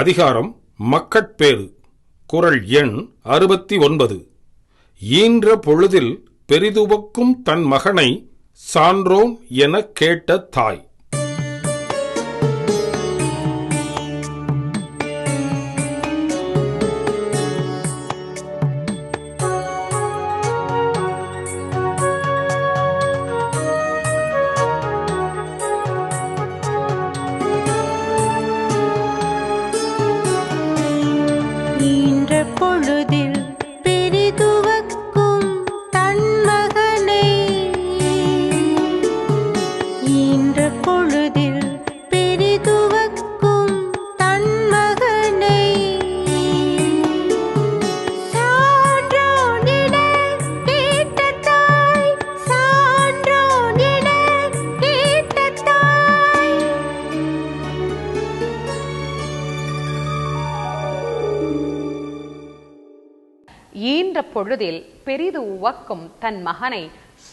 அதிகாரம் மக்கட்பேறு. குரல் எண் அறுபத்தி ஒன்பது. ஈன்ற பொழுதில் பெரிதுவக்கும் தன் மகனை சான்றோன் எனக் கேட்ட தாய். ஈன்ற பொழுதில் பெரிது உவக்கும் தன் மகனை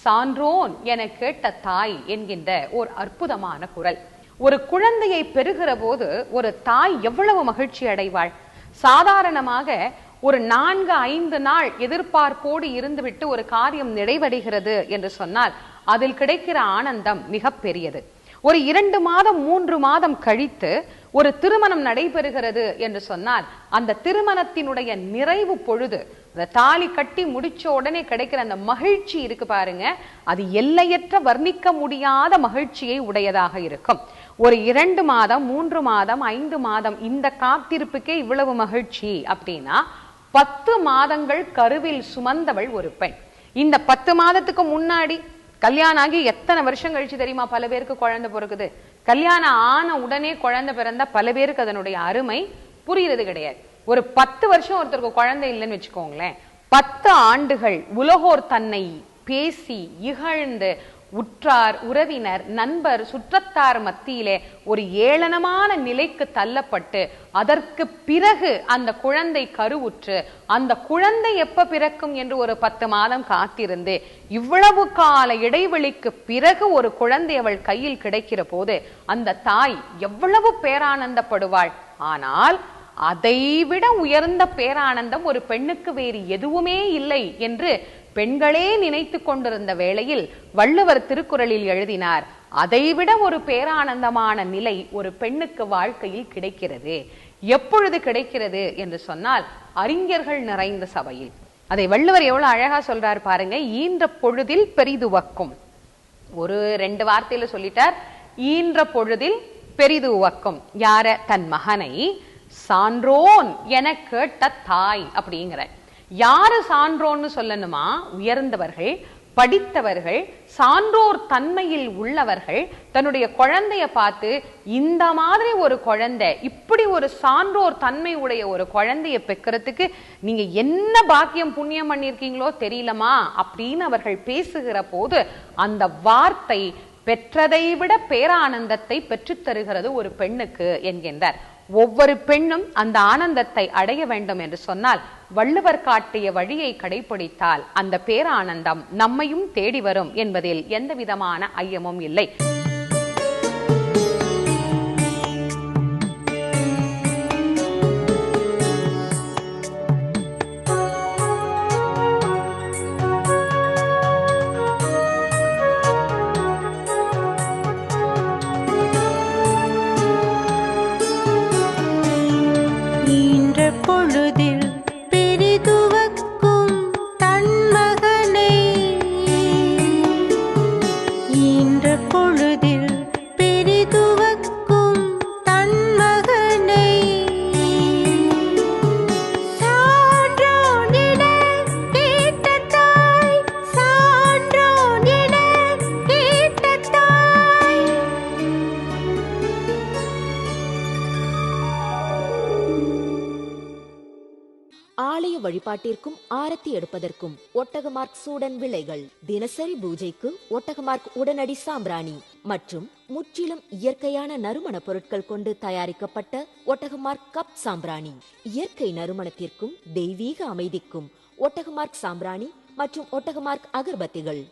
சான்றோன் என கேட்ட தாய் என்கின்ற ஒரு அற்புதமான குரல். ஒரு குழந்தையை பெறுகிற போது ஒரு தாய் எவ்வளவு மகிழ்ச்சி அடைவாள்? சாதாரணமாக ஒரு நான்கு ஐந்து நாள் எதிர்பார்ப்போடு இருந்துவிட்டு ஒரு காரியம் நிறைவடைகிறது என்று சொன்னால் அதில் கிடைக்கிற ஆனந்தம் மிக பெரியது ஒரு இரண்டு மாதம் மூன்று மாதம் கழித்து ஒரு திருமணம் நடைபெறுகிறது என்று சொன்னால் அந்த திருமணத்தினுடைய நிறைவு பொழுது அந்த தாலி கட்டி முடிச்ச உடனே கிடைக்கிற அந்த மகிழ்ச்சி இருக்கு பாருங்க அது எல்லையற்ற வர்ணிக்க முடியாத மகிழ்ச்சியை உடையதாக இருக்கும். ஒரு இரண்டு மாதம் மூன்று மாதம் ஐந்து மாதம் இந்த காத்திருப்புக்கே இவ்வளவு மகிழ்ச்சி அப்படின்னா பத்து மாதங்கள் கருவில் சுமந்தவள் ஒரு பெண். இந்த பத்து மாதத்துக்கு முன்னாடி கல்யாணம் ஆகி எத்தனை வருஷம் கழிச்சு தெரியுமா? பல பேருக்கு குழந்தை பிறகுது கல்யாணம் ஆன உடனே குழந்தை பிறந்தா பல பேருக்கு அதனுடைய அருமை புரியுறது கிடையாது. ஒரு பத்து வருஷம் ஒருத்தருக்கு குழந்தை இல்லைன்னு வச்சுக்கோங்களேன். பத்து ஆண்டுகள் உலகோர் தன்னை பேசி இகழ்ந்து உற்றார் உறவினர் நண்பர் சுற்றத்தார் மத்தியிலே ஒரு ஏளனமான நிலைக்கு தள்ளப்பட்டு அதற்கு பிறகு அந்த குழந்தை கருவுற்று அந்த குழந்தை எப்ப பிறக்கும் என்று ஒரு பத்து மாதம் காத்திருந்து இவ்வளவு கால இடைவெளிக்கு பிறகு ஒரு குழந்தை அவள் கையில் கிடைக்கிற போது அந்த தாய் எவ்வளவு பேரானந்தப்படுவாள். ஆனால் அதைவிட உயர்ந்த பேரானந்தம் ஒரு பெண்ணுக்கு வேறு எதுவுமே இல்லை என்று பெண்களே நினைத்து கொண்டிருந்த வேளையில் வள்ளுவர் திருக்குறளில் எழுதினார் அதைவிட ஒரு பேரானந்தமான நிலை ஒரு பெண்ணுக்கு வாழ்க்கையில் கிடைக்கிறது. எப்பொழுது கிடைக்கிறது? என்று சொன்னால் அறிஞர்கள் நிறைந்த சபையில். அதை வள்ளுவர் எவ்வளவு அழகா சொல்றார் பாருங்க ஈன்ற பொழுதில் பெரிதுவக்கும் ஒரு ரெண்டு வார்த்தையில சொல்லிட்டார் ஈன்ற பொழுதில் பெரிதுவக்கும் யார? தன் மகனை சான்றோன் என கேட்ட தாய் அப்படிங்கிற யாரு சான்றோன்னு சொல்லணுமா? உயர்ந்தவர்கள் படித்தவர்கள் சான்றோர் தன்மையில் உள்ளவர்கள் தன்னுடைய குழந்தைய பார்த்து இந்த மாதிரி ஒரு குழந்தை இப்படி ஒரு சான்றோர் தன்மை உடைய ஒரு குழந்தைய பெக்கிறதுக்கு நீங்க என்ன பாக்கியம் புண்ணியம் பண்ணிருக்கீங்களோ தெரியலமா? அப்படின்னு அவர்கள் பேசுகிற போது அந்த வார்த்தை பெற்றதை விட பேரானந்தத்தை பெற்றுத் தருகிறது ஒரு பெண்ணுக்கு என்கின்றார். ஒவ்வொரு பெண்ணும் அந்த ஆனந்தத்தை அடைய வேண்டும் என்று சொன்னால் வள்ளுவர் காட்டிய வழியை கடைபிடித்தால் அந்த பேரானந்தம் நம்மையும் தேடி வரும் என்பதில் எந்த விதமான ஐயமும் இல்லை. வழிபாட்டிற்கும் ஆரத்தி எடுப்பதற்கும் ஒட்டகமார்க் சூடன் விலைகள். தினசரி பூஜைக்கு ஒட்டகமார்க் உடனடி சாம்பிராணி மற்றும் முற்றிலும் இயற்கையான நறுமண பொருட்கள் கொண்டு தயாரிக்கப்பட்ட ஒட்டகமார்க் கப் சாம்பிராணி. இயற்கை நறுமணத்திற்கும் தெய்வீக அமைதிக்கும் ஒட்டகமார்க் சாம்பிராணி மற்றும் ஒட்டகமார்க் அகர்பத்திகள்.